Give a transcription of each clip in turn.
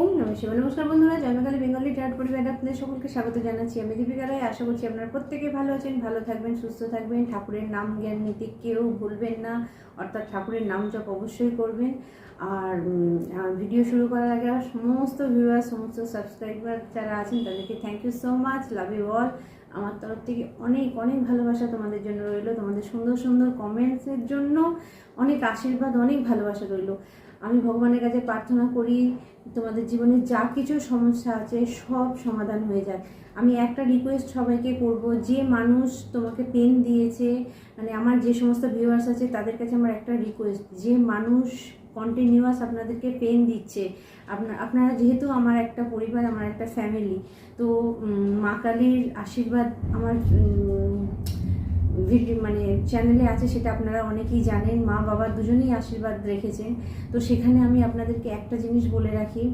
ওম নমস্কার নমস্কার বন্ধুরা জন্মকালী বেঙ্গলি টার্ট পরিবারে আপনাদের সকলকে স্বাগত জানাচ্ছি আমি দীপিকা রায় আশা করছি আপনারা প্রত্যেকে ভালো আছেন, ভালো থাকবেন, সুস্থ থাকবেন। ঠাকুরের নাম জ্ঞান নীতি কেউ ভুলবেন না, অর্থাৎ ঠাকুরের নাম জপ অবশ্যই করবেন। আর ভিডিও শুরু করার আগে সমস্ত ভিউয়ার সমস্ত সাবস্ক্রাইবার যারা আছেন, তাদেরকে thank you so much love you all আমার তরফ থেকে অনেক অনেক ভালোবাসা তোমাদের জন্য রইল, তোমাদের সুন্দর সুন্দর কমেন্টসের জন্য অনেক আশীর্বাদ, অনেক ভালোবাসা রইল। আমি ভগবানের কাছে প্রার্থনা করি তোমাদের জীবনে যা কিছু সমস্যা আছে, সব সমাধান হয়ে যায়। আমি একটা রিকোয়েস্ট সবাইকে করব, যে মানুষ তোমাকে পেন দিয়েছে মানে আমার যে সমস্ত ভিউয়ার্স আছে, তাদের কাছে আমার একটা রিকোয়েস্ট যে মানুষ কন্টিনিউয়াস আপনাদেরকে পেন দিচ্ছে। আপনার আপনারা যেহেতু আমার একটা পরিবার, আমার একটা ফ্যামিলি তো মা কালীর আশীর্বাদ আমার ভিডিও মানে চ্যানেলে আছে সেটা আপনারা অনেকেই জানেন, মা বাবা দুজনেই আশীর্বাদ রেখেছেন। তো সেখানে আমি আপনাদেরকে একটা জিনিস বলে রাখি,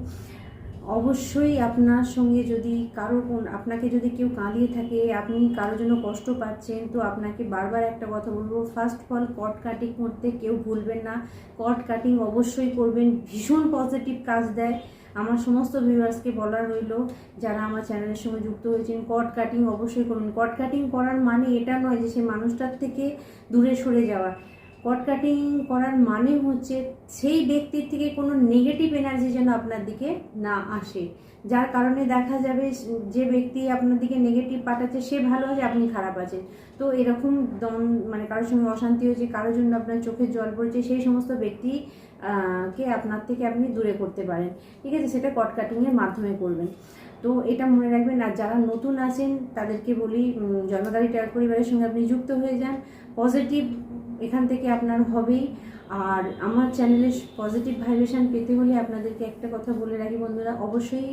অবশ্যই আপনার সঙ্গে যদি কারও কোন, আপনাকে যদি কেউ কাঁদিয়ে থাকে, আপনি কারোর জন্য কষ্ট পাচ্ছেন, তো আপনাকে বারবার একটা কথা বলব first of all cut cutting করতে কেউ ভুলবেন না। কট কাটিং অবশ্যই করবেন, ভীষণ পজিটিভ কাজ দেয়। আমার সমস্ত ভিউয়ার্সকে বলা রইল, যারা আমার চ্যানেলের সঙ্গে যুক্ত হয়েছেন কট কাটিং অবশ্যই করুন। কট কাটিং করার মানে এটা নয় যে সে মানুষটার থেকে দূরে সরে যাওয়া। কট কাটিং করার মানে হচ্ছে সেই ব্যক্তির থেকে কোনো নেগেটিভ এনার্জি যেন আপনার দিকে না আসে। যার কারণে দেখা যাবে যে ব্যক্তি আপনার দিকে নেগেটিভ পাঠাচ্ছে, সে ভালো আছে, আপনি খারাপ আছেন। তো এরকম মানে কারোর সঙ্গে অশান্তি হয়েছে, কারোর জন্য আপনার চোখের জল পড়ছে, সেই সমস্ত ব্যক্তি কে আপনার থেকে আপনি দূরে করতে পারেন। ঠিক আছে, সেটা কট কাটিংয়ের মাধ্যমে করবেন। তো এটা মনে রাখবেন, আর যারা নতুন আছেন, তাদেরকে বলি জন্মদারি ট্যাগ পরিবারের সঙ্গে আপনি যুক্ত হয়ে যান। পজিটিভ এখান থেকে আপনার হবেই। আর আমার চ্যানেলে পজিটিভ ভাইব্রেশন পেতে হলে আপনাদেরকে একটা কথা বলে রাখি বন্ধুরা, অবশ্যই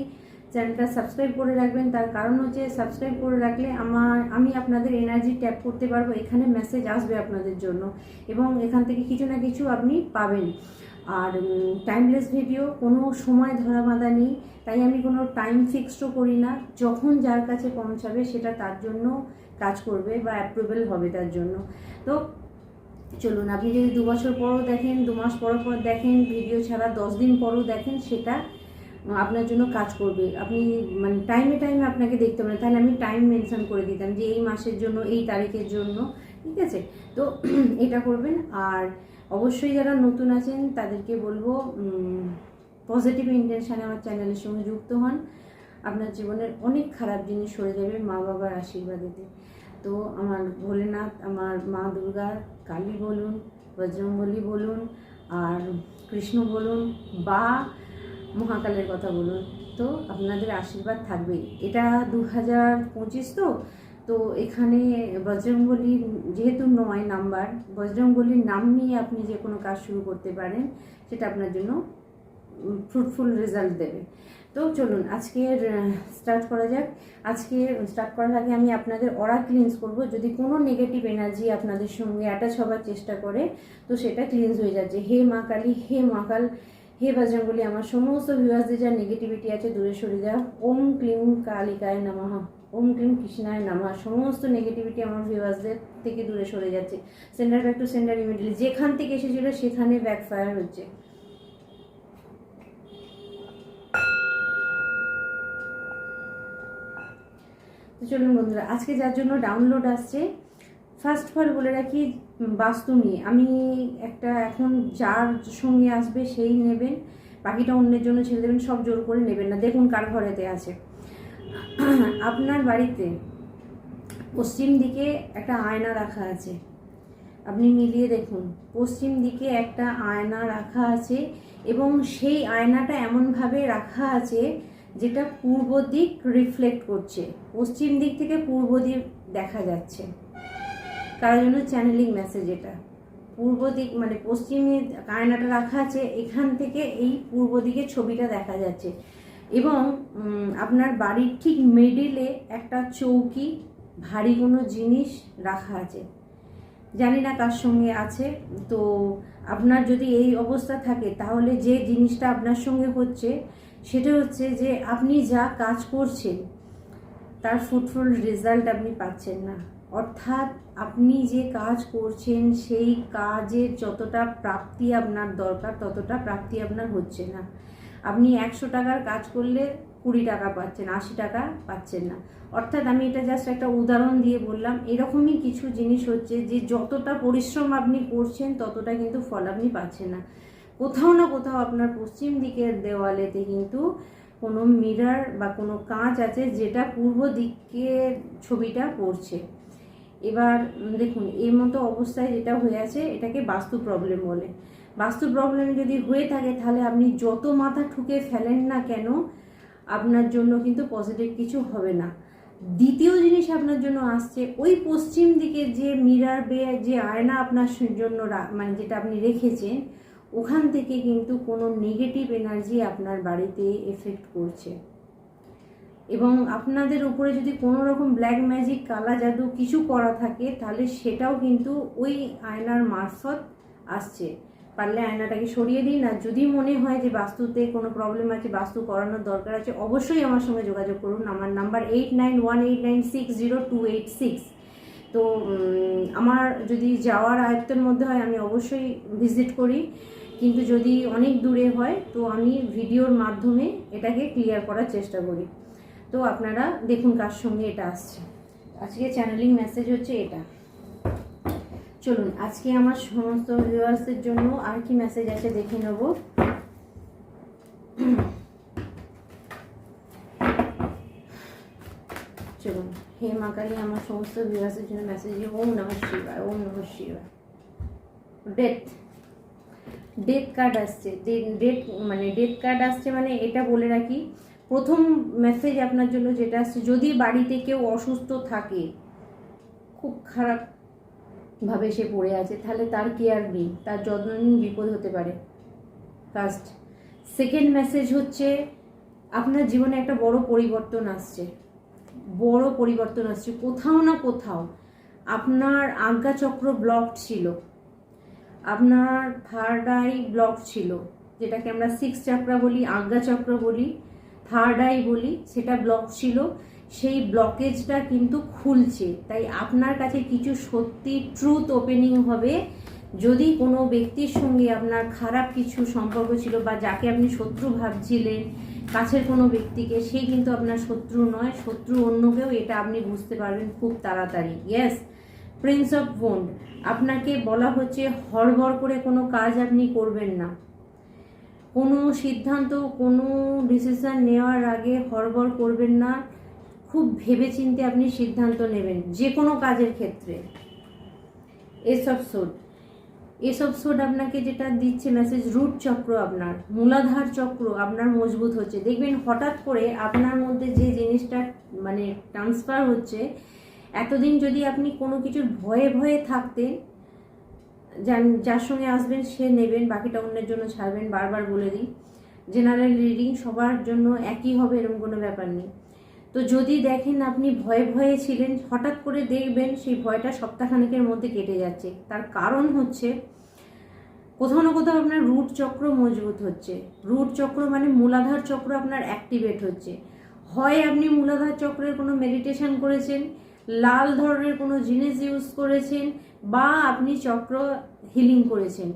চ্যানেলটা সাবস্ক্রাইব করে রাখবেন। তার কারণ হচ্ছে সাবস্ক্রাইব করে রাখলে আমার, আমি আপনাদের এনার্জি ট্যাপ করতে পারব। এখানে মেসেজ আসবে আপনাদের জন্য এবং এখান থেকে কিছু না কিছু আপনি পাবেন। আর টাইমলেস ভিডিও কোনো সময় ধরা বাঁধা নেই। তাই আমি কোনো টাইম ফিক্সডও করি না। যখন যার কাছে পৌঁছাবে, সেটা তার জন্য কাজ করবে বা অ্যাপ্রুভেল হবে তার জন্য। তো, চলুন, আপনি যদি দু বছর পরও দেখেন, দু মাস পর পর দেখেন ভিডিও ছাড়া দশ দিন পরও দেখেন, সেটা আপনার জন্য কাজ করবে। আপনি মানে টাইমে টাইমে আপনাকে দেখতে পারেন তাহলে আমি টাইম মেনশন করে দিতাম যে এই মাসের জন্য, এই তারিখের জন্য। ঠিক আছে? তো, এটা করবেন। আর অবশ্যই যারা নতুন আছেন, তাদেরকে বলব পজিটিভ ইন্টেনশানে আমার চ্যানেলের সঙ্গে যুক্ত হন। আপনার জীবনের অনেক খারাপ জিনিস সরে যাবে মা বাবার আশীর্বাদেতে। তো আমার ভোলেনাথ, আমার মা দুর্গা, কালী বলুন, বজরংবলী বলুন, আর কৃষ্ণ বলুন, বা মহাকালের কথা বলুন, তো আপনাদের আশীর্বাদ থাকবেই। এটা দু হাজার পঁচিশ তো তো এখানে বজরংবলী যেহেতু নয় নাম্বার বজরংবলীর নাম নিয়ে আপনি যে কোনো কাজ শুরু করতে পারেন, সেটা আপনার জন্য ফ্রুটফুল রেজাল্ট দেবে। তো চলুন আজকের স্টার্ট করা যাক। আজকে স্টার্ট করার আগে আমি আপনাদের অরা ক্লিনস করব। যদি কোনো নেগেটিভ এনার্জি আপনাদের সঙ্গে অ্যাটাচ হবার চেষ্টা করে, তো সেটা ক্লিনস হয়ে যাচ্ছে। হে মা কালী, হে মা কাল, হে বজরঙ্গলি, আমার সমস্ত ভিউয়ার্সদের যা নেগেটিভিটি আছে, দূরে সরে যাও। ওম ক্লিম কালিকায় নামাহ ওম ক্লিম কৃষ্ণায়, নামা, সমস্ত নেগেটিভিটি আমার ভিউয়ার্সদের থেকে দূরে সরে যাচ্ছে। Centre back to centre immediately যেখান থেকে এসেছিল, সেখানে ব্যাকফায়ার হচ্ছে। চলুন বন্ধুরা, আজকে যার জন্য ডাউনলোড আসছে ফার্স্ট অফ অল বলে রাখি বাস্তু নিয়ে। আমি একটা এখন যার সঙ্গে আসবে, সেই নেবেন। বাকিটা অন্যের জন্য ছেড়ে দেবেন, সব জোর করে নেবেন না। দেখুন কার ঘরেতে আছে। আপনার বাড়িতে পশ্চিম দিকে একটা আয়না রাখা আছে। আপনি মিলিয়ে দেখুন, পশ্চিম দিকে একটা আয়না রাখা আছে এবং সেই আয়নাটা এমনভাবে রাখা আছে যেটা পূর্ব দিক রিফ্লেক্ট করছে। পশ্চিম দিক থেকে পূর্ব দিক দেখা যাচ্ছে। কারোর জন্য চ্যানেলিং মেসেজ এটা। পূর্ব দিক মানে পশ্চিমে আয়নাটা রাখা আছে, এখান থেকে এই পূর্ব দিকে ছবিটা দেখা যাচ্ছে। এবং আপনার বাড়ির ঠিক মিডিলে একটা চৌকি, ভারী কোনো জিনিস রাখা আছে। জানি না কার সঙ্গে আছে, তো আপনার যদি এই অবস্থা থাকে, তাহলে যে জিনিসটা আপনার সঙ্গে হচ্ছে, সেটা হচ্ছে যে আপনি যা কাজ করছেন, তার ফ্রুটফুল রেজাল্ট আপনি পাচ্ছেন না। অর্থাৎ আপনি যে কাজ করছেন, সেই কাজের যতটা প্রাপ্তি আপনার দরকার, ততটা প্রাপ্তি আপনার হচ্ছে না। আপনি একশো টাকার কাজ করলে কুড়ি টাকা পাচ্ছেন, আশি টাকা পাচ্ছেন না। অর্থাৎ আমি এটা জাস্ট একটা উদাহরণ দিয়ে বললাম, এরকমই কিছু জিনিস হচ্ছে যে যতটা পরিশ্রম আপনি করছেন, ততটা কিন্তু ফল আপনি পাচ্ছেন না। কোথাও না কোথাও আপনার পশ্চিম দিকের দেওয়ালেতে কিন্তু কোনো মিরার বা কোনো কাঁচ আছে যেটা পূর্ব দিকে ছবিটা পড়ছে। এবার দেখুন, এর মতো অবস্থায় যেটা হয়ে আছে, এটাকে বাস্তু প্রবলেম বলে। বাস্তু প্রবলেম যদি হয়ে থাকে, তাহলে আপনি যত মাথা ঠুকে ফেলেন না কেন, আপনার জন্য কিন্তু পজিটিভ কিছু হবে না। দ্বিতীয় জিনিস আপনার জন্য আসছে, ওই পশ্চিম দিকে যে মিরার বে, যে আয়না আপনার জন্য মানে যেটা আপনি রেখেছেন, ওখান থেকে কিন্তু কোনো নেগেটিভ এনার্জি আপনার বাড়িতে এফেক্ট করছে। এবং আপনাদের উপরে যদি কোনো রকম ব্ল্যাক ম্যাজিক কালা জাদু কিছু করা থাকে, তাহলে সেটাও কিন্তু ওই আয়নার মারফত আসছে। পারলে আয়নাটাকে সরিয়ে দিন। আর যদি মনে হয় যে বাস্তুতে কোনো প্রবলেম আছে, বাস্তু করানোর দরকার আছে, অবশ্যই আমার সঙ্গে যোগাযোগ করুন। আমার number eight nine one eight nine six zero two eight six তো আমার যদি যাওয়ার আয়ত্তের মধ্যে হয়, আমি অবশ্যই ভিজিট করি। কিন্তু যদি অনেক দূরে হয়, তো আমি ভিডিওর মাধ্যমে এটাকে ক্লিয়ার করার চেষ্টা করি। তো আপনারা দেখুন কার সঙ্গে এটা আসছে। আজকে চ্যানেলিং মেসেজ হচ্ছে এটা। চলুন, আজকে আমার সমস্ত ভিউয়ার্সদের জন্য আর কি মেসেজ আছে দেখে নেব। চলুন, হে মা কালী, আমার সমস্ত ভিউয়ার্সের জন্য মেসেজ ওম নম শিবায়, ওম নম শিবায়। ডেথ ডেথ কার্ড আসছে। ডেট মানে ডেথ কার্ড আসছে মানে এটা বলে রাখি, প্রথম মেসেজ আপনার জন্য যেটা আসছে, যদি বাড়িতে কেউ অসুস্থ থাকে, খুব খারাপ ভাবে সে পড়ে আছে, তাহলে তার কেয়ার নিন তার যত্ন নিন বিপদ হতে পারে। ফার্স্ট সেকেন্ড মেসেজ হচ্ছে, আপনার জীবনে একটা বড় পরিবর্তন আসছে। বড় পরিবর্তন আসছে, কোথাও না কোথাও। আপনার আজ্ঞাচক্র ব্লক ছিল। আপনার থার্ড আই ব্লক ছিল। যেটাকে আমরা সিক্স চাকরা বলি আজ্ঞাচক্র বলি থার্ড আই বলি, সেটা ব্লক ছিল। সেই ব্লকেজটা কিন্তু খুলছে। তাই আপনার কাছে কিছু সত্যি ট্রুথ ওপেনিং হবে। যদি কোনো ব্যক্তির সঙ্গে আপনার খারাপ কিছু সম্পর্ক ছিল বা যাকে আপনি শত্রু ভাবছিলেন, কাছের কোনো ব্যক্তিকে, সে কিন্তু আপনার শত্রু নয়, শত্রু অন্য কেউ এটা আপনি বুঝতে পারবেন খুব তাড়াতাড়ি। ইয়েস প্রিন্স অফ বন্ড আপনাকে বলা হচ্ছে হড়বড় করে কোনো কাজ আপনি করবেন না। কোনো সিদ্ধান্ত, কোনো ডিসিশন নেওয়ার আগে হড়বড় করবেন না। খুব ভেবেচিন্তে আপনি সিদ্ধান্ত নেবেন যে কোনো কাজের ক্ষেত্রে। এসব সোড। এসব সোড আপনাকে যেটা দিচ্ছে মেসেজ রুট চক্র আপনার, মূলাধার চক্র আপনার মজবুত হচ্ছে। দেখবেন হঠাৎ করে আপনার মধ্যে যে জিনিসটা মানে ট্রান্সফার হচ্ছে, এতদিন যদি আপনি কোনো কিছুর ভয়ে ভয়ে থাকতেন, যান- যার সঙ্গে আসবেন সে নেবেন, বাকিটা অন্যের জন্য ছাড়বেন, বারবার বলে দিই। জেনারেল রিডিং সবার জন্য একই হবে, এরকম কোনো ব্যাপার নেই। তো যদি দেখেন আপনি ভয়ে ভয়ে ছিলেন, হঠাৎ করে দেখবেন সেই ভয়টা সপ্তাহখানেকের মধ্যে কেটে যাচ্ছে। তার কারণ হচ্ছে, কোথাও না কোথাও আপনার রুট চক্র মজবুত হচ্ছে। রুট চক্র মানে মূলাধার চক্র আপনার অ্যাক্টিভেট হচ্ছে। হয় আপনি মূলাধার চক্রের কোনো মেডিটেশন করেছেন, লাল ধরনের কোনো জিনিস ইউজ করেছেন, বা আপনি চক্র হিলিং করেছেন।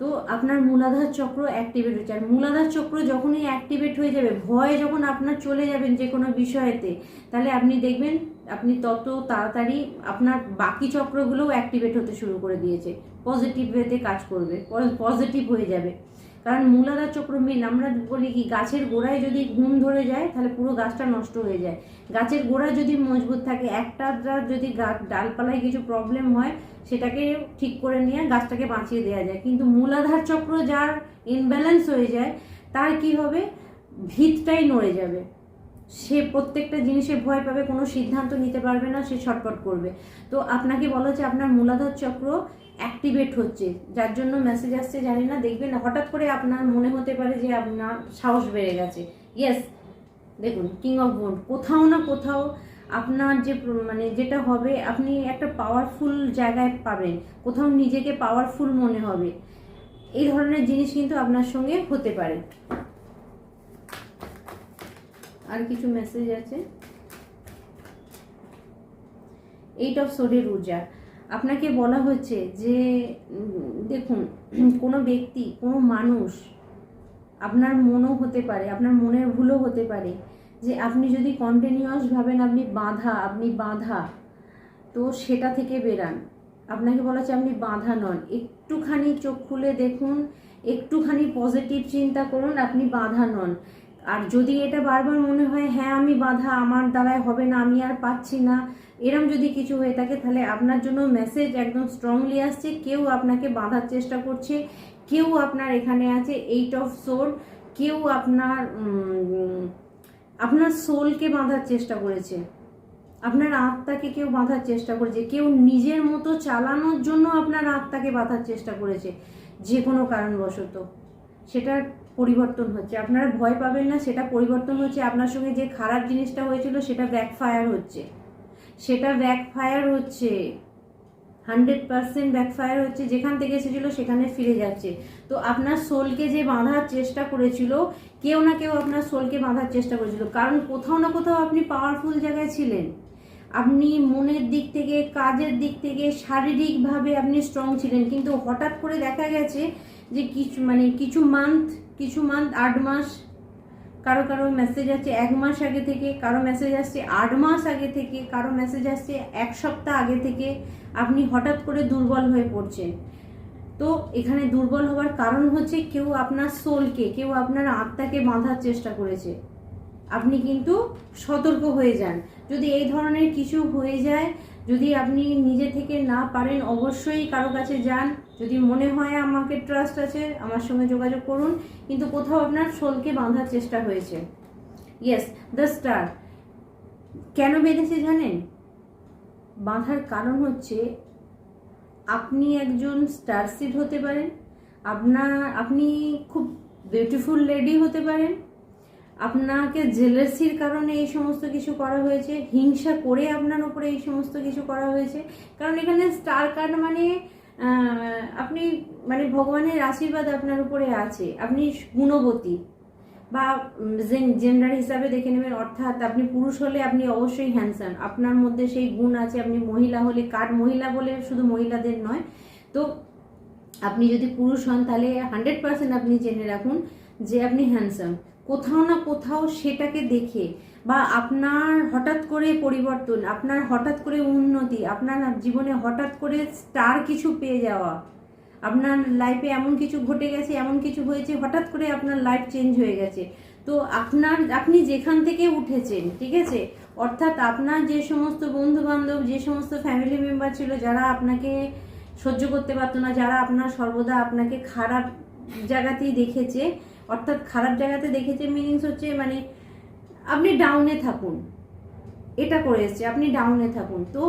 তো আপনার মূলাধার চক্র অ্যাক্টিভেট হচ্ছে। আর মূলাধার চক্র যখনই অ্যাক্টিভেট হয়ে যাবে, ভয় যখন আপনার চলে যাবেন যে কোনো বিষয়েতে, তাহলে আপনি দেখবেন, আপনি তত তাড়াতাড়ি আপনার বাকি চক্রগুলোও অ্যাক্টিভেট হতে শুরু করে দিয়েছে। পজিটিভ ওয়েতে কাজ করবে পজিটিভ হয়ে যাবে। কারণ মূলাধার চক্র মেন আমরা বলি কি, গাছের গোড়ায় যদি ঘুম ধরে যায়, তাহলে পুরো গাছটা নষ্ট হয়ে যায়। গাছের গোড়া যদি মজবুত থাকে, একটা যদি গাছ ডালপালায় কিছু প্রবলেম হয় সেটাকে ঠিক করে নিয়ে গাছটাকে বাঁচিয়ে দেওয়া যায়। কিন্তু মূলাধার চক্র যার ইনব্যালেন্স হয়ে যায়, তার কি হবে? ভিতটাই নড়ে যাবে। সে প্রত্যেকটা জিনিসে ভয় পাবে, কোনো সিদ্ধান্ত নিতে পারবে না, সে ছটপট করবে। তো আপনাকে বলা হচ্ছে আপনার মূলাধার চক্র অ্যাক্টিভেট হচ্ছে। যার জন্য মেসেজ আসছে, জানি না, দেখবেন হঠাৎ করে আপনার মনে হতে পারে যে আপনার সাহস বেড়ে গেছে। ইয়েস দেখুন কিং অফ বোন্ড কোথাও না কোথাও আপনার যে মানে যেটা হবে, আপনি একটা পাওয়ারফুল জায়গায় পাবেন। কোথাও নিজেকে পাওয়ারফুল মনে হবে। এই ধরনের জিনিস কিন্তু আপনার সঙ্গে হতে পারে। আর কিছু মেসেজ আছে? এইট অফ সোডের ঊর্জা আপনাকে বলা হচ্ছে যে দেখুন, কোনো ব্যক্তি, কোনো মানুষ আপনার মনও হতে পারে, আপনার মনের ভুলও হতে পারে। যে আপনি যদি কন্টিনিউয়াস ভাবেন আপনি বাঁধা আপনি বাঁধা, তো সেটা থেকে বেরান। আপনাকে বলা হচ্ছে আপনি বাঁধা নন। একটুখানি চোখ খুলে দেখুন, একটুখানি পজিটিভ চিন্তা করুন, আপনি বাঁধা নন। আর যদি এটা বারবার মনে হয় হ্যাঁ আমি বাঁধা, আমার দ্বারায় হবে না, আমি আর পাচ্ছি না, এরম যদি কিছু হয়ে থাকে, তাহলে আপনার জন্য মেসেজ একদম স্ট্রংলি আসছে, কেউ আপনাকে বাঁধার চেষ্টা করছে, কেউ আপনার এখানে আছে এইট অফ সোর কেউ আপনার আপনার সোলকে বাঁধার চেষ্টা করেছে। আপনার আত্মাকে কেউ বাঁধার চেষ্টা করেছে। কেউ নিজের মতো চালানোর জন্য আপনার আত্মাকে বাঁধার চেষ্টা করেছে, যে কোনো কারণবশত। সেটার পরিবর্তন হচ্ছে। আপনারা ভয় পাবেন না, সেটা পরিবর্তন হচ্ছে। আপনার সঙ্গে যে খারাপ জিনিসটা হয়েছিল, সেটা ব্যাকফায়ার হচ্ছে। সেটা ব্যাকফায়ার হচ্ছে। হান্ড্রেড পার্সেন্ট ব্যাকফায়ার হচ্ছে, যেখান থেকে এসেছিল সেখানে ফিরে যাচ্ছে। তো আপনার সোলকে যে বাঁধার চেষ্টা করেছিল, কেউ না কেউ আপনার সোলকে বাঁধার চেষ্টা করেছিল। কারণ কোথাও না কোথাও আপনি পাওয়ারফুল জায়গায় ছিলেন। আপনি মনের দিক থেকে, কাজের দিক থেকে শারীরিকভাবে আপনি স্ট্রং ছিলেন। কিন্তু হঠাৎ করে দেখা গেছে যে কিছু মানে কিছু মান্থ কিছু মান্থ আট মাস কারও কারও মেসেজ আসছে এক মাস আগে থেকে, কারও মেসেজ আসছে আট মাস আগে থেকে, কারও মেসেজ আসছে এক সপ্তাহ আগে থেকে আপনি হঠাৎ করে দুর্বল হয়ে পড়ছেন। তো এখানে দুর্বল হওয়ার কারণ হচ্ছে কেউ আপনার সোলকে কেউ আপনার আত্মাকে বাঁধার চেষ্টা করেছে। আপনি কিন্তু সতর্ক হয়ে যান। যদি এই ধরনের কিছু হয়ে যায় যদি আপনি নিজে থেকে না পারেন, অবশ্যই কারও কাছে যান। যদি মনে হয় আমাকে ট্রাস্ট আছে, আমার সঙ্গে যোগাযোগ করুন। কিন্তু কোথাও আপনার সোলকে বাঁধার চেষ্টা হয়েছে। ইয়েস দ্য স্টার কেন বেঁধেছে জানেন? বাঁধার কারণ হচ্ছে, আপনি একজন স্টারসিড হতে পারেন। আপনার, আপনি খুব বিউটিফুল লেডি হতে পারেন। আপনাকে জেলাসির কারণে এই সমস্ত কিছু করা হয়েছে, হিংসা করে আপনার উপরে এই সমস্ত কিছু করা হয়েছে। কারণ এখানে স্টার কার্ড মানে আপনি মানে ভগবানের আশীর্বাদ আপনার উপরে আছে। আপনি গুণবতী বা জেন্ডার হিসাবে দেখে নেবেন, অর্থাৎ আপনি পুরুষ হলে আপনি অবশ্যই হ্যান্ডসাম আপনার মধ্যে সেই গুণ আছে, আপনি মহিলা হলে কার মহিলা বলে শুধু মহিলাদের নয়। তো আপনি যদি পুরুষ হন, তাহলে হান্ড্রেড পার্সেন্ট আপনি জেনে রাখুন যে আপনি হ্যান্ডসাম কোথাও না কোথাও সেটাকে দেখে বা আপনার হঠাৎ করে পরিবর্তন, আপনার হঠাৎ করে উন্নতি, আপনার জীবনে হঠাৎ করে স্টার কিছু পেয়ে যাওয়া, আপনার লাইফে এমন কিছু ঘটে গেছে, এমন কিছু হয়েছে, হঠাৎ করে আপনার লাইফ চেঞ্জ হয়ে গেছে। তো আপনার, আপনি যেখান থেকে উঠেছেন, ঠিক আছে? অর্থাৎ আপনার যে সমস্ত বন্ধু বান্ধব যে সমস্ত ফ্যামিলি মেম্বার ছিল, যারা আপনাকে সহ্য করতে পারতো না, যারা আপনার সর্বদা আপনাকে খারাপ জায়গাতেই দেখেছে অর্থাৎ খারাপ জায়গাতে দেখেছে মিনিংস হচ্ছে মানে আপনি ডাউনে থাকুন। এটা করে এসছে, আপনি ডাউনে থাকুন। তো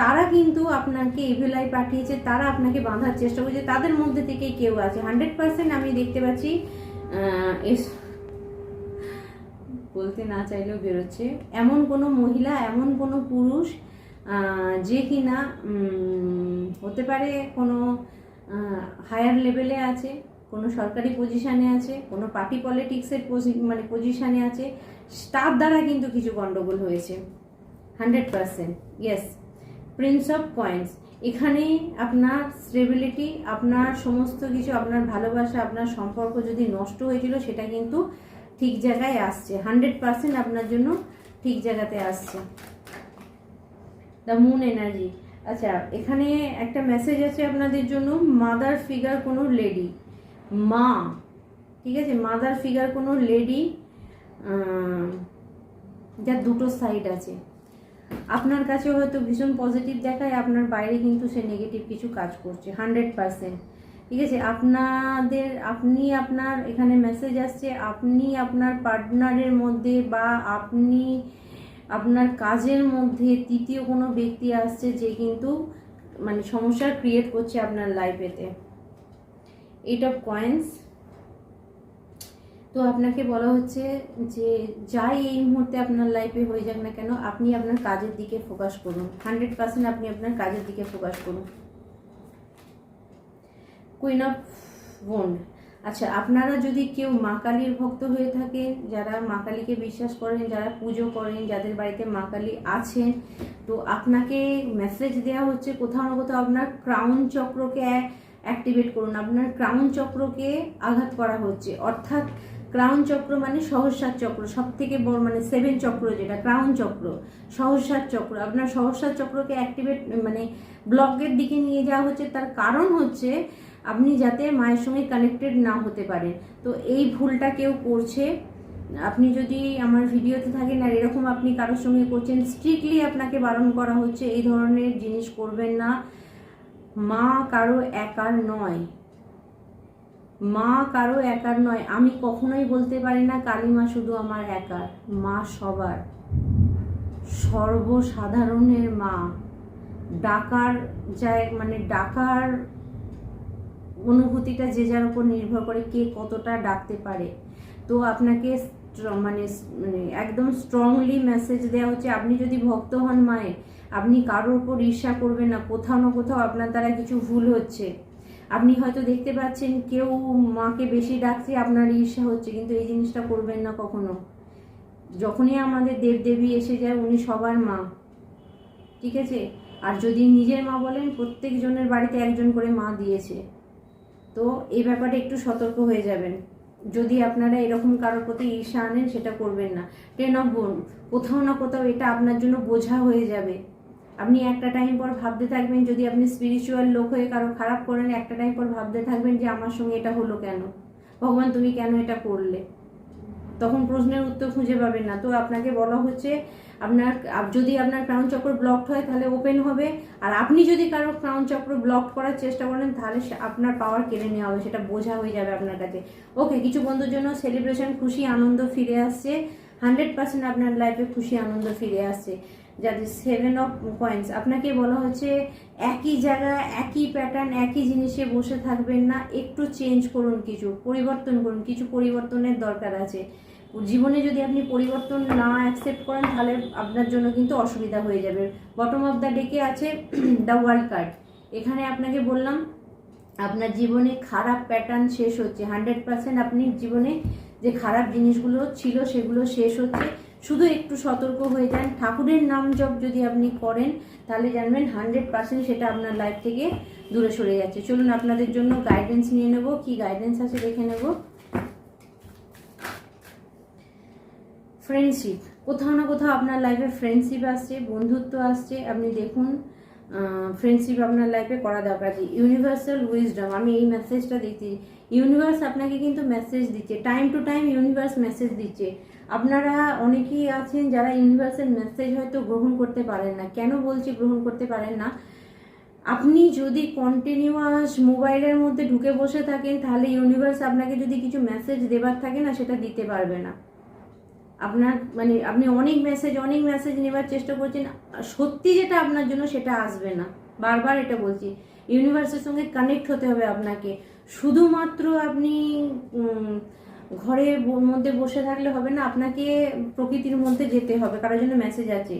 তারা কিন্তু আপনাকে এভেলাই পাঠিয়েছে, তারা আপনাকে বাঁধার চেষ্টা করছে। তাদের মধ্যে থেকে কেউ আছে। হান্ড্রেড পার্সেন্ট আমি দেখতে পাচ্ছি বলতে না চাইলেও বেরোচ্ছে। এমন কোনো মহিলা, এমন কোনো পুরুষ যে কিনা হতে পারে কোনো হায়ার লেভেলে আছে। কোনো সরকারি পজিশানে আছে, কোনো পার্টি পলিটিক্সের পজি মানে পজিশানে আছে, তার দ্বারা কিন্তু কিছু গন্ডগোল হয়েছে। Hundred percent yes prince of coins এখানে আপনার স্টেবিলিটি আপনার সমস্ত কিছু, আপনার ভালোবাসা, আপনার সম্পর্ক যদি নষ্ট হয়েছিল, সেটা কিন্তু ঠিক জায়গায় আসছে। হান্ড্রেড পার্সেন্ট আপনার জন্য ঠিক জায়গাতে আসছে। দ্য মুন এনার্জি আচ্ছা এখানে একটা মেসেজ আছে আপনাদের জন্য মাদার ফিগার কোনো লেডি মা, ঠিক আছে? মাদার ফিগার কোনো লেডি যার দুটো সাইড আছে। আপনার কাছে হয়তো ভীষণ পজিটিভ দেখায়, আপনার বাইরে কিন্তু সে নেগেটিভ কিছু কাজ করছে হান্ড্রেড পার্সেন্ট ঠিক আছে? আপনাদের, আপনি আপনার এখানে মেসেজ আসছে, আপনি আপনার পার্টনারের মধ্যে বা আপনি আপনার কাজের মধ্যে তৃতীয় কোনো ব্যক্তি আসছে যে কিন্তু মানে সমস্যা ক্রিয়েট করছে আপনার লাইফেতে এইট অফ কয়েন্স তো আপনাকে বলা হচ্ছে যে যাই এই মুহূর্তে আপনার লাইফে হয়ে যাক না কেন, আপনি আপনার কাজের দিকে ফোকাস করুন। হান্ড্রেড পার্সেন্ট আপনি আপনার কাজের দিকে ফোকাস করুন। কুইন অফ ওন্ড আচ্ছা আপনারা যদি কেউ মা কালীর ভক্ত হয়ে থাকে যারা মা কালীকে বিশ্বাস করেন, যারা পুজো করেন, যাদের বাড়িতে মা কালী আছেন, তো আপনাকে মেসেজ দেওয়া হচ্ছে কোথাও না কোথাও আপনার ক্রাউন চক্রকে অ্যাক্টিভেট করুন। আপনার ক্রাউন চক্রকে আঘাত করা হচ্ছে। অর্থাৎ ক্রাউন চক্র মানে সহস্রার চক্র সব থেকে বড় মানে সেভেন চক্র যেটা ক্রাউন চক্র, সহস্রার চক্র। আপনার সহস্রার চক্রকে অ্যাক্টিভেট মানে ব্লকের দিকে নিয়ে যাওয়া হচ্ছে। তার কারণ হচ্ছে আপনি যাতে মায়ের সঙ্গে কানেক্টেড না হতে পারেন। তো এই ভুলটা কেউ করছে। আপনি যদি আমার ভিডিওতে থাকেন আর এরকম আপনি কারোর সঙ্গে করছেন স্ট্রিক্টলি আপনাকে বারণ করা হচ্ছে, এই ধরনের জিনিস করবেন না। মা কারও একার নয়। মা কারও একার নয়। আমি কখনোই বলতে পারি না কালিমা শুধু আমার একার, মা সবার। সর্বসাধারণের মা। ডাকার যায় মানে ডাকার অনুভূতিটা যে যার উপর নির্ভর করে কে কতটা ডাকতে পারে। তো আপনাকে মানে মানে একদম স্ট্রংলি মেসেজ দেওয়া হচ্ছে, আপনি যদি ভক্ত হন মায়ের আপনি কারোর উপর ঈর্ষা করবেন না, কোথাও না কোথাও আপনার দ্বারা কিছু ভুল হচ্ছে। আপনি হয়তো দেখতে পাচ্ছেন কেউ মাকে বেশি ডাকছে, আপনার ঈর্ষা হচ্ছে, কিন্তু এই জিনিসটা করবেন না কখনো। যখনই আমাদের দেবদেবী এসে যায়, উনি সবার মা। ঠিক আছে? আর যদি নিজের মা বলেন প্রত্যেকজনের বাড়িতে একজন করে মা দিয়েছে। তো এই ব্যাপারে একটু সতর্ক হয়ে যাবেন। যদি আপনারা এরকম কারোর প্রতি ঈর্ষা আনেন, সেটা করবেন না। টেন অফ বোন কোথাও না কোথাও এটা আপনার জন্য বোঝা হয়ে যাবে। আপনি একটা টাইম পর ভাবতে থাকবেন যদি আপনি স্পিরিচুয়াল লোক হয়ে কারও খারাপ করেন, একটা টাইম পর ভাবতে থাকবেন যে আমার সঙ্গে এটা হলো কেন? ভগবান, তুমি কেন এটা করলে? তখন প্রশ্নের উত্তর খুঁজে পাবেন না। তো আপনাকে বলা হচ্ছে, আপনার যদি আপনার ক্রাউন চক্র ব্লকড হয়, তাহলে ওপেন হবে। আর আপনি যদি কারও ক্রাউন চক্র ব্লক করার চেষ্টা করেন, তাহলে আপনার পাওয়ার কেড়ে নেওয়া হবে। সেটা বোঝা হয়ে যাবে আপনার কাছে। ওকে কিছু বন্ধুর জন্য সেলিব্রেশন খুশি, আনন্দ ফিরে আসছে। হান্ড্রেড পার্সেন্ট আপনার লাইফে খুশি, আনন্দ ফিরে আসছে যাদের সেভেন অফ কয়েন্স আপনাকে বলা হচ্ছে একই জায়গায় একই প্যাটার্ন একই জিনিসে বসে থাকবেন না। একটু চেঞ্জ করুন কিছু, পরিবর্তন করুন, কিছু পরিবর্তনের দরকার আছে। জীবনে যদি আপনি পরিবর্তন না অ্যাকসেপ্ট করেন, তাহলে আপনার জন্য কিন্তু অসুবিধা হয়ে যাবে। বটম অফ দ্য ডেকে আছে দ্য ওয়ার্ল্ড কার্ড এখানে আপনাকে বললাম, আপনার জীবনে খারাপ প্যাটার্ন শেষ হচ্ছে। হান্ড্রেড পার্সেন্ট আপনি জীবনে যে খারাপ জিনিসগুলো ছিল সেগুলো শেষ হচ্ছে। শুধু একটু সতর্ক হয়ে যান। ঠাকুরের নাম জপ যদি আপনি করেন, তাহলে জানবেন হান্ড্রেড পার্সেন্ট সেটা আপনার লাইফ থেকে দূরে সরে যাচ্ছে। চলুন আপনাদের জন্য গাইডেন্স নিয়ে নেব। কি গাইডেন্স আছে দেখে নেব। ফ্রেন্ডশিপ কোথাও না কোথাও আপনার লাইফে ফ্রেন্ডশিপ আসছে, বন্ধুত্ব আসছে। আপনি দেখুন ফ্রেন্ডশিপ আপনার লাইফে করা দরকার ইউনিভার্সাল উইজডম আমি এই মেসেজটা দিচ্ছি। ইউনিভার্স আপনাকে কিন্তু মেসেজ দিচ্ছে time to time universe message দিচ্ছে। আপনারা অনেকেই আছেন যারা ইউনিভার্সের মেসেজ হয়তো গ্রহণ করতে পারেন না। কেন বলছি গ্রহণ করতে পারেন না? আপনি যদি কন্টিনিউয়াস মোবাইলের মধ্যে ঢুকে বসে থাকেন, তাহলে ইউনিভার্স আপনাকে যদি কিছু মেসেজ দেবার থাকে না, সেটা দিতে পারবে না। আপনার মানে আপনি অনেক মেসেজ অনেক মেসেজ নেবার চেষ্টা করছেন, সত্যি যেটা আপনার জন্য সেটা আসবে না। বারবার এটা বলছি। ইউনিভার্সের সঙ্গে কানেক্ট হতে হবে আপনাকে। শুধুমাত্র আপনি উম, ঘরে ব- মধ্যে বসে থাকলে হবে না আপনাকে প্রকৃতির মধ্যে যেতে হবে। কারোর জন্য মেসেজ আছে?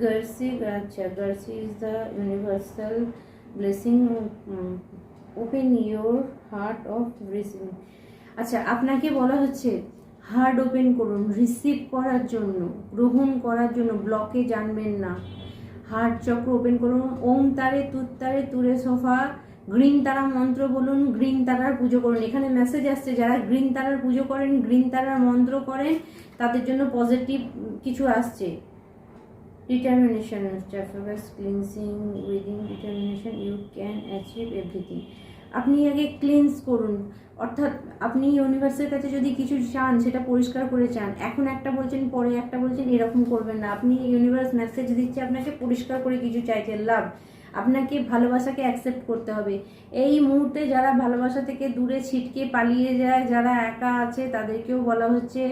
গার্সি আচ্ছা গার্সি is the universal blessing open your heart of receiving আচ্ছা আপনাকে বলা হচ্ছে হার্ট ওপেন করুন রিসিভ করার জন্য গ্রহণ করার জন্য ব্লকে জানবেন না। হার্ট চক্র ওপেন করুন ওম তারে তুত তারে তুরে সোফা গ্রিন তারা মন্ত্র বলুন, গ্রিন তারার পুজো করুন। এখানে মেসেজ আসছে, যারা গ্রিন তারার পুজো করেন, গ্রিন তারার মন্ত্র করেন, তাদের জন্য পজিটিভ কিছু আসছে। Determination focus cleansing within determination you can achieve everything আপনি আগে ক্লিনস করুন। অর্থাৎ আপনি ইউনিভার্সের কাছে যদি কিছু চান, সেটা পরিষ্কার করে চান, এখন একটা বলছেন, পরে একটা বলছেন, এরকম করবেন না। আপনি ইউনিভার্স মেসেজ দিচ্ছে আপনাকে, পরিষ্কার করে কিছু চাইছেন, লাভ। আপনাকে ভালোবাসাকে অ্যাকসেপ্ট করতে হবে। এই মুহূর্তে যারা ভালোবাসা থেকে দূরে ছিটকে পালিয়ে যায়, যারা একা আছে, তাদেরকেও বলা হচ্ছে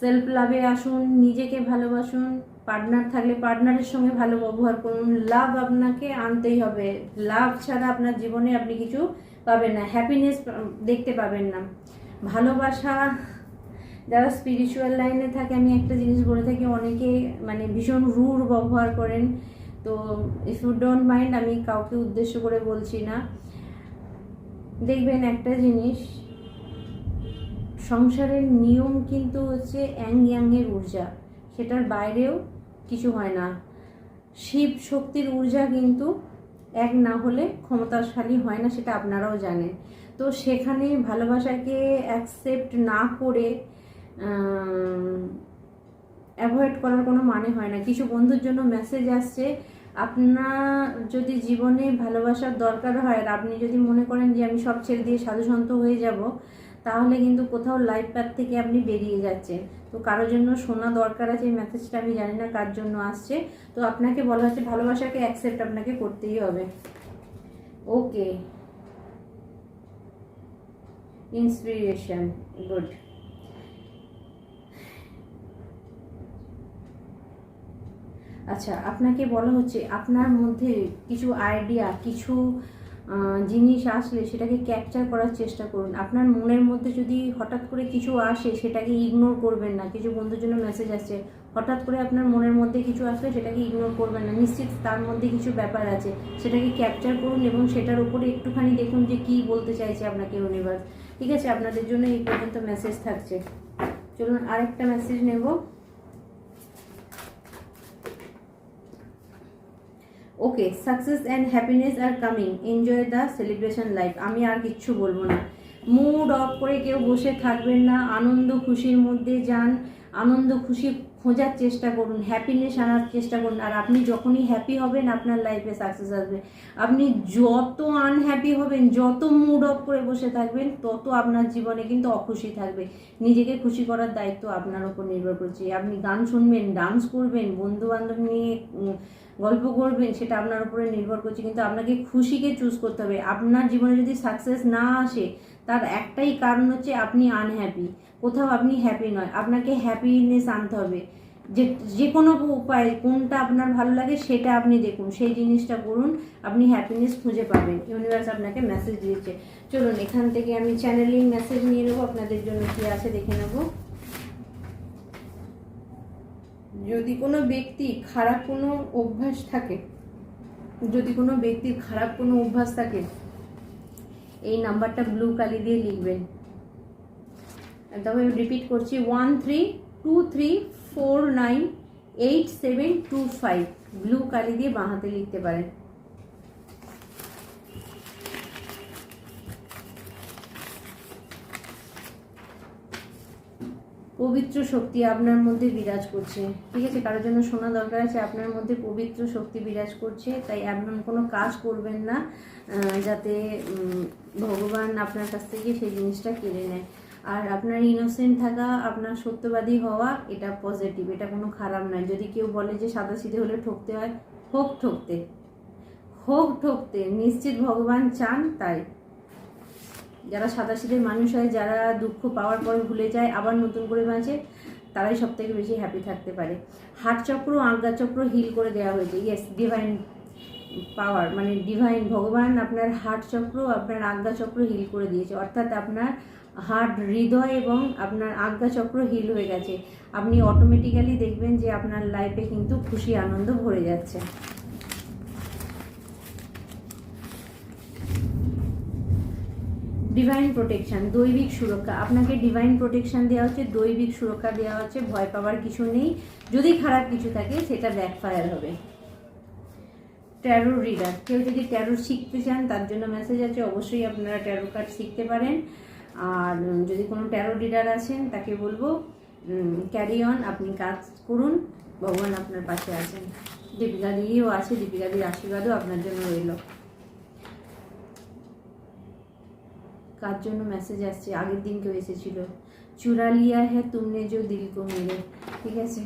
সেলফ লাভে আসুন, নিজেকে ভালোবাসুন পার্টনার থাকলে পার্টনারের সঙ্গে ভালো ব্যবহার করুন। লাভ আপনাকে আনতেই হবে। লাভ ছাড়া আপনার জীবনে আপনি কিছু পাবেন না। হ্যাপিনেস দেখতে পাবেন না। ভালোবাসা, যারা স্পিরিচুয়াল লাইনে থাকে, আমি একটা জিনিস বলে থাকি, অনেকে মানে ভীষণ রুর ব্যবহার করেন। তো ইফ ইউ ডোন্ট মাইন্ড আমি কাউকে উদ্দেশ্য করে বলছি না। দেখবেন একটা জিনিস, সংসারের নিয়ম কিন্তু হচ্ছে অ্যাং ইয়াংয়ের ঊর্জা। সেটার বাইরেও কিছু হয় না। শিব শক্তির ঊর্জা কিন্তু এক না হলে ক্ষমতাশালী হয় না, সেটা আপনারাও জানেন। তো সেখানে ভালোবাসাকে অ্যাকসেপ্ট না করে অ্যাভয়েড করার কোনো মানে হয় না। কিছু বন্ধুর জন্য মেসেজ আসছে আপনার যদি জীবনে ভালোবাসার দরকার হয় আর আপনি যদি মনে করেন যে আমি সব ছেড়ে দিয়ে সাধুসন্ত হয়ে যাব, তাহলে কিন্তু কোথাও লাইফ প্যাথ থেকে আপনি বেরিয়ে যাচ্ছেন। তো কারোর জন্য শোনা দরকার আছে, এই মেসেজটা আমি জানি না কার জন্য আসছে। তো আপনাকে বলা হচ্ছে ভালোবাসাকে অ্যাকসেপ্ট আপনাকে করতেই হবে। ওকে ইন্সপিরেশন গুড আচ্ছা আপনাকে বলা হচ্ছে আপনার মধ্যে কিছু আইডিয়া কিছু জিনিস আসলে সেটাকে ক্যাপচার করার চেষ্টা করুন। আপনার মনের মধ্যে যদি হঠাৎ করে কিছু আসে, সেটাকে ইগনোর করবেন না। কিছু বন্ধুর জন্য মেসেজ আসছে, হঠাৎ করে আপনার মনের মধ্যে কিছু আসলে সেটাকে ইগনোর করবেন না। নিশ্চিত তার মধ্যে কিছু ব্যাপার আছে। সেটাকে ক্যাপচার করুন এবং সেটার উপরে একটুখানি দেখুন যে কী বলতে চাইছে আপনাকে ইউনিভার্স ঠিক আছে, আপনাদের জন্য এই পর্যন্ত মেসেজ থাকছে। চলুন আরেকটা মেসেজ নেব। Okay success and happiness are coming enjoy the celebration life আমি আর কিচ্ছু বলব না। মুড অফ করে কেউ বসে থাকবেন না। আনন্দ, খুশির মধ্যে যান। আনন্দ, খুশি খোঁজার চেষ্টা করুন হ্যাপিনেস আনার চেষ্টা করুন। আর আপনি যখনই হ্যাপি হবেন, আপনার লাইফে সাকসেস আসবে। আপনি যত আনহ্যাপি হবেন, যত মুড অফ করে বসে থাকবেন, তত আপনার জীবনে কিন্তু অখুশি থাকবে। নিজেকে খুশি করার দায়িত্ব আপনার ওপর নির্ভর করছে। আপনি গান শুনবেন ডান্স করবেন বন্ধু বান্ধব নিয়ে গল্প করবেন, সেটা আপনার উপরে নির্ভর করছে। কিন্তু আপনাকে খুশিকে চুজ করতে হবে। আপনার জীবনে যদি সাকসেস না আসে তার একটাই কারণ হচ্ছে আপনি আনহ্যাপি কোথাও আপনি হ্যাপি নয়, আপনাকে হ্যাপিনেস আনতে হবে। যে যে কোনো উপায়, কোনটা আপনার ভালো লাগে সেটা আপনি দেখুন, সেই জিনিসটা করুন, আপনি হ্যাপিনেস খুঁজে পাবেন। ইউনিভার্স আপনাকে মেসেজ দিয়েছে। চলুন, এখান থেকে আমি চ্যানেলিং মেসেজ নিয়ে নেব, আপনাদের জন্য কি আছে দেখে নেব। যদি কোনো ব্যক্তি খারাপ কোনো অভ্যাস থাকে, যদি কোনো ব্যক্তির খারাপ কোনো অভ্যাস থাকে এই নাম্বারটা ব্লু কালি দিয়ে লিখবেন। আমি রিপিট করছি one three two three four nine eight seven two five blue কালি দিয়ে বাঁ হাতে লিখতে পারেন। পবিত্র শক্তি আপনার মধ্যে বিরাজ করছে। ঠিক আছে, কারোর জন্য শোনা দরকার আছে, আপনার মধ্যে পবিত্র শক্তি বিরাজ করছে, তাই এমন কোনো কাজ করবেন না। যাতে ভগবান আপনার কাছ থেকে সেই জিনিসটা কেড়ে নেয়। আর আপনার ইনোসেন্ট থাকা, আপনার সত্যবাদী হওয়া, এটা পজিটিভ এটা কোনো খারাপ নয়। যদি কেউ বলে যে সাদা সিধে হলে ঠকতে হয়, হোক ঠকতে। হোক ঠকতে, নিশ্চিত ভগবান চান তাই। যারা সাদাশীতের মানুষ হয়, যারা দুঃখ পাওয়ার পর ভুলে যায়, আবার নতুন করে বাঁচে, তারাই সব থেকে বেশি হ্যাপি থাকতে পারে। হার্ট চক্র আজ্ঞা চক্র হিল করে দেওয়া হয়েছে। ইয়েস ডিভাইন পাওয়ার মানে ডিভাইন ভগবান আপনার হার্ট চক্র, আপনার আজ্ঞা চক্র হিল করে দিয়েছে। অর্থাৎ আপনার হার্ট হৃদয় এবং আপনার আজ্ঞা চক্র হিল হয়ে গেছে। আপনি অটোমেটিক্যালি দেখবেন যে আপনার লাইফে কিন্তু খুশি, আনন্দ ভরে যাচ্ছে। ডিভাইন প্রোটেকশন দৈবিক সুরক্ষা। আপনাকে ডিভাইন প্রোটেকশান দেওয়া হচ্ছে, দৈবিক সুরক্ষা দেওয়া হচ্ছে, ভয় পাওয়ার কিছু নেই। যদি খারাপ কিছু থাকে, সেটা ব্যাকফায়ার হবে। ট্যারো রিডার কেউ যদি ট্যারো শিখতে চান, তার জন্য মেসেজ আছে, অবশ্যই আপনারা ট্যারো কার্ড শিখতে পারেন। আর যদি কোনো ট্যারো রিডার আছেন, তাকে বলব ক্যারি অন আপনি কাজ করুন, ভগবান আপনার পাশে আছেন। দীপিকা দিও আছে, দীপিকা দির আশীর্বাদও আপনার জন্য রইল। কার জন্য মেসেজ আসছে? আগের দিন কেউ এসেছিল। চুরা লিয়া হ্যাঁ তুমনে যে দিল কো মেরে। ঠিক আছে?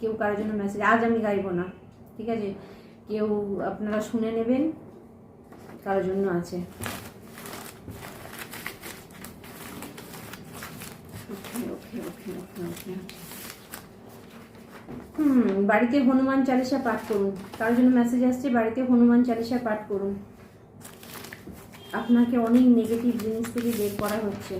কেউ কারোর জন্য মেসেজ আজ আমি গাইবো না। ঠিক আছে? কেউ আপনারা শুনে নেবেন কারোর জন্য আছে। হুম, বাড়িতে হনুমান চালিসা পাঠ করুন। কারোর জন্য মেসেজ আসছে, বাড়িতে হনুমান চালিসা পাঠ করুন। আপনাকে অনেক নেগেটিভ জিনিস থেকে বের করা হচ্ছে।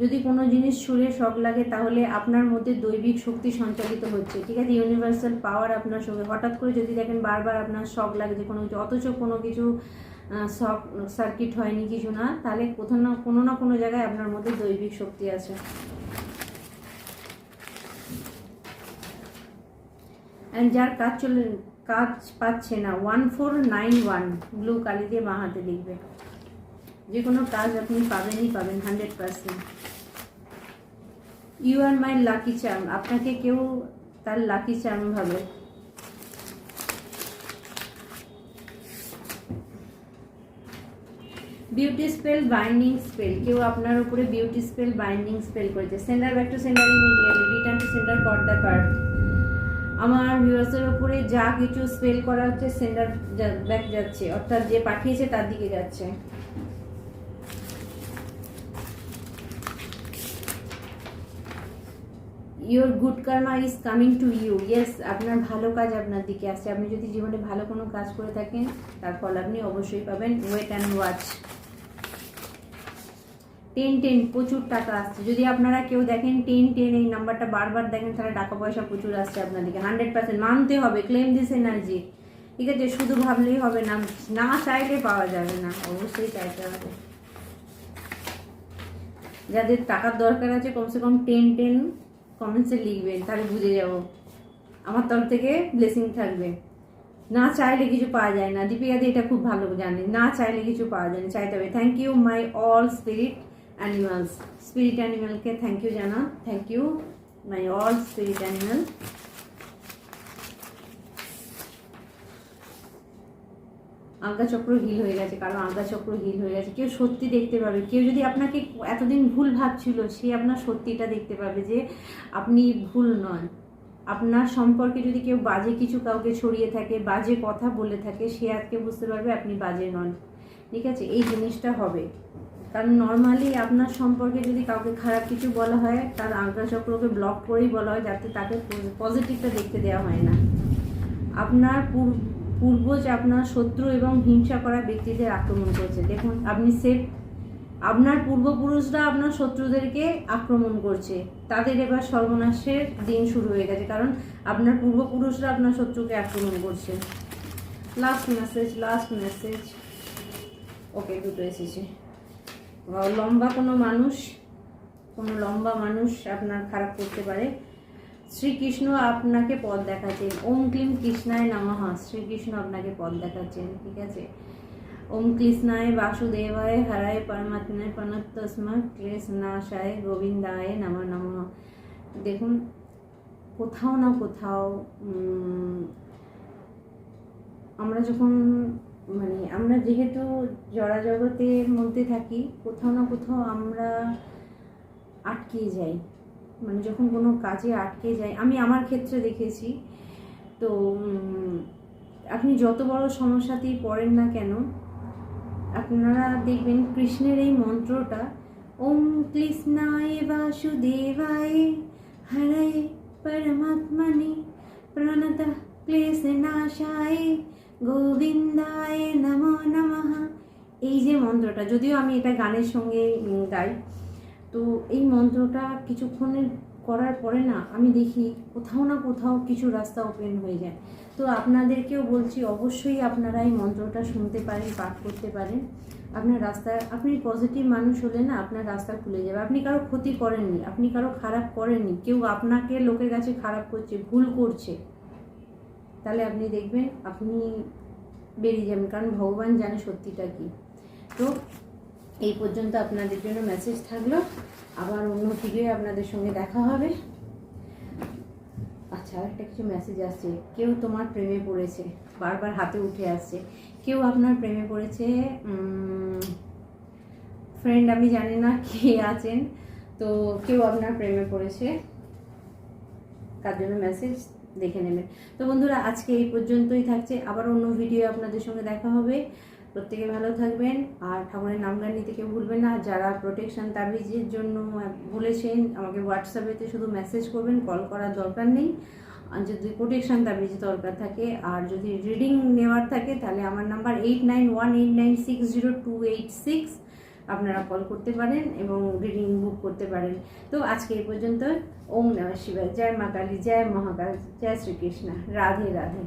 যদি কোনো জিনিস ছুঁড়ে শখ লাগে, তাহলে আপনার মধ্যে দৈবিক শক্তি সঞ্চালিত হচ্ছে। ঠিক আছে? ইউনিভার্সাল পাওয়ার আপনার সঙ্গে। হঠাৎ করে যদি দেখেন বারবার আপনার শখ লাগে যে কোনো কিছু, অথচ কোনো কিছু শক সার্কিট হয়নি কিছু না, তাহলে কোথাও না, কোনো না কোনো জায়গায় আপনার মধ্যে দৈবিক শক্তি আছে। অ্যান্ড যার কাজ চলে, কাজ পাচ্ছে না one four nine one blue কালি দিয়ে বাঁ হাতে লিখবে। যে কোনো কাজ আপনি পাবেনই পাবেন hundred percent you are my lucky charm আপনাকে কেউ তার লাকি চার্ম ভাবে। বিউটি স্পেল বাইন্ডিং স্পেল কেউ আপনার উপরে বিউটি স্পেল বাইন্ডিং স্পেল করেছে। Sender back to sender immediately return to sender cut the card আমার ভিউয়ার্সের উপরে যা কিছু স্পেল করা হচ্ছে সেন্ডার ব্যাক যাচ্ছে। অর্থাৎ যে পাঠিয়েছে তার দিকে যাচ্ছে। Your good karma is coming to you yes আপনার ভালো কাজ আপনার দিকে আসছে। আপনি যদি জীবনে ভালো কোনো কাজ করে থাকেন, তার ফল আপনি অবশ্যই পাবেন। Wait and watch ten ten প্রচুর টাকা আসছে। যদি আপনারা কেউ দেখেন টেন টেন এই নাম্বারটা বারবার দেখেন, তাহলে টাকা পয়সা প্রচুর আসছে আপনাদেরকে হান্ড্রেড পার্সেন্ট মানতে হবে ক্লেম দিস এনার্জি ঠিক আছে, শুধু ভাবলেই হবে না না চাইলে পাওয়া যাবে না। অবশ্যই চাইতে হবে। যাদের টাকার দরকার আছে, কমসে কম টেন টেন কমেন্টসে লিখবেন তাহলে বুঝে যাব। আমার তরফ থেকে ব্লেসিং থাকবে। না চাইলে কিছু পাওয়া যায় না। দীপিকাদি এটা খুব ভালো জানে। না চাইলে কিছু পাওয়া যায় না। চাইতে হবে। Thank you my all spirit animals spirit অ্যানিমালকে thank you জানা। Thank you my all spirit animal আজ্ঞা চক্র হিল হয়ে গেছে, কারণ আজ্ঞা চক্র হিল হয়ে গেছে। কেউ সত্যি দেখতে পাবে, কেউ যদি আপনাকে এতদিন ভুল ভাবছিল, সে আপনার সত্যিটা দেখতে পাবে যে আপনি ভুল নন। আপনার সম্পর্কে যদি কেউ বাজে কিছু কাউকে ছড়িয়ে থাকে, বাজে কথা বলে থাকে, সে আজকে বুঝতে পারবে আপনি বাজে নন। ঠিক আছে? এই জিনিসটা হবে। কারণ নর্মালি আপনার সম্পর্কে যদি কাউকে খারাপ কিছু বলা হয়, তার আজ্ঞা চক্রকে ব্লক করেই বলা হয়, যাতে তাকে পজিটিভটা দেখতে দেওয়া হয় না। আপনার পূর্ব পূর্বজ আপনার শত্রু এবং হিংসা করা ব্যক্তিদের আক্রমণ করছে। দেখুন, আপনি সেফ। আপনার পূর্বপুরুষরা আপনার শত্রুদেরকে আক্রমণ করছে। তাদের এবার সর্বনাশের দিন শুরু হয়ে গেছে, কারণ আপনার পূর্বপুরুষরা আপনার শত্রুকে আক্রমণ করছে। Last message last message okay দুটো এসেছে। লম্বা কোনো মানুষ, কোনো লম্বা মানুষ আপনার খারাপ করতে পারে। শ্রীকৃষ্ণ আপনাকে পথ দেখাচ্ছেন। ওম ক্লিম কৃষ্ণায় নমঃ। শ্রীকৃষ্ণ আপনাকে পথ দেখাচ্ছেন, ঠিক আছে? ওম কৃষ্ণায় বাসুদেবায় হরায় পরমাত্মায় প্রণতস্মা কৃষ্ণাশায় গোবিন্দায় নম নম। দেখুন, কোথাও না কোথাও আমরা যখন মানে আমরা যেহেতু জড়া জগতের মধ্যে থাকি, কোথাও না কোথাও আমরা আটকে যাই। মানে যখন কোনো কাজে আটকে যায়, আমি আমার ক্ষেত্রে দেখেছি। তো আপনি যত বড় সমস্যাতেই পড়েন না কেন, আপনারা দেখবেন কৃষ্ণের এই মন্ত্রটা, ওম কৃষ্ণায় বাসুদেবায় হরায় পরমাত্মনে প্রণত ক্লেশ নাশায় গোবিন্দায় নম নমঃ। এই যে মন্ত্রটা, যদিও আমি এটা গানের সঙ্গে গাই তো এই মন্ত্রটা কিছুক্ষণের করার পরে না আমি দেখি কোথাও না কোথাও কিছু রাস্তা ওপেন হয়ে যায়। তো আপনাদেরকেও বলছি অবশ্যই আপনারা এই মন্ত্রটা শুনতে পারেন, পাঠ করতে পারেন। আপনার রাস্তা, আপনি পজিটিভ মানুষ হলে না আপনার রাস্তা খুলে যাবে। আপনি কারও ক্ষতি করেননি, আপনি কারও খারাপ করেননি, কেউ আপনাকে লোকের কাছে খারাপ করছে, ভুল করছে, তাহলে আপনি দেখবেন আপনি বেরিয়ে যাবেন। কারণ ভগবান জানে সত্যিটা কি। তো এই পর্যন্ত আপনাদের জন্য মেসেজ থাকল। আবার অন্য ভিডিও আপনাদের সঙ্গে দেখা হবে। আচ্ছা একটা কিছু মেসেজ আসছে। কেউ তোমার প্রেমে পড়েছে, বারবার হাতে উঠে আসছে। কেউ আপনার প্রেমে পড়েছে ফ্রেন্ড আমি জানি না কে আছেন, তো কেউ আপনার প্রেমে পড়েছে, তার জন্য মেসেজ দেখে নেবেন। তো বন্ধুরা, আজকে এই পর্যন্তই থাকছে। আবার অন্য ভিডিও আপনাদের সঙ্গে দেখা হবে। প্রত্যেকে ভালো থাকবেন। আর ঠাকুরের নামগান নিতে কেউ ভুলবেন না। যারা প্রোটেকশন তাবিজের জন্য বলেছেন, আমাকে হোয়াটসঅ্যাপেতে শুধু মেসেজ করবেন কল করার দরকার নেই। যদি প্রোটেকশন তাবিজ দরকার থাকে, আর যদি রিডিং নেওয়ার থাকে, তাহলে আমার number eight nine one eight nine six zero two eight six আপনারা কল করতে পারেন এবং রিডিং বুক করতে পারেন। তো আজকে এই পর্যন্ত, ওম নমঃ শিবায়। জয় মা কালী, জয় মহাকাল, জয় শ্রীকৃষ্ণ। রাধে রাধে।